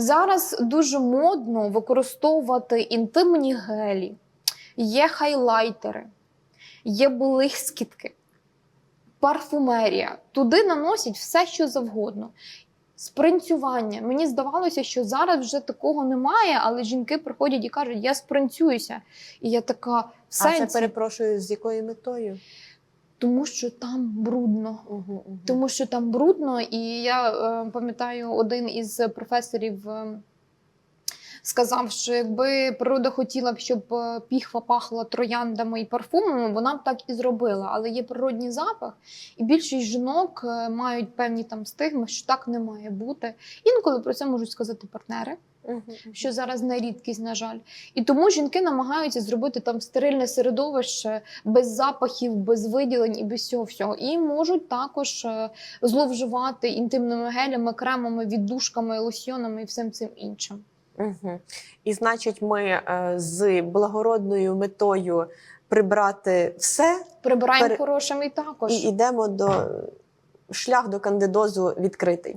Зараз дуже модно використовувати інтимні гелі, є хайлайтери, є блискітки, парфумерія. Туди наносять все, що завгодно. Спринцювання. Мені здавалося, що зараз вже такого немає, але жінки приходять і кажуть, я спринцююся. І я така в А це перепрошую, з якою метою? Тому що там брудно. Тому що там брудно, і я е, пам'ятаю, один із професорів е, сказав, що якби природа хотіла б, щоб е, піхва пахла трояндами і парфумами, вона б так і зробила. Але є природній запах, і більшість жінок е, мають певні там стигми, що так не має бути. Інколи про це можуть сказати партнери що зараз не рідкість, на жаль. І тому жінки намагаються зробити там стерильне середовище без запахів, без виділень і без всього всього. І можуть також е, зловживати інтимними гелями, кремами, віддушками, лосьйонами і всім цим іншим. Угу. І значить, ми е, з благородною метою прибрати все Прибираємо пер... хорошим і також. і йдемо до шлях до кандидозу відкритий.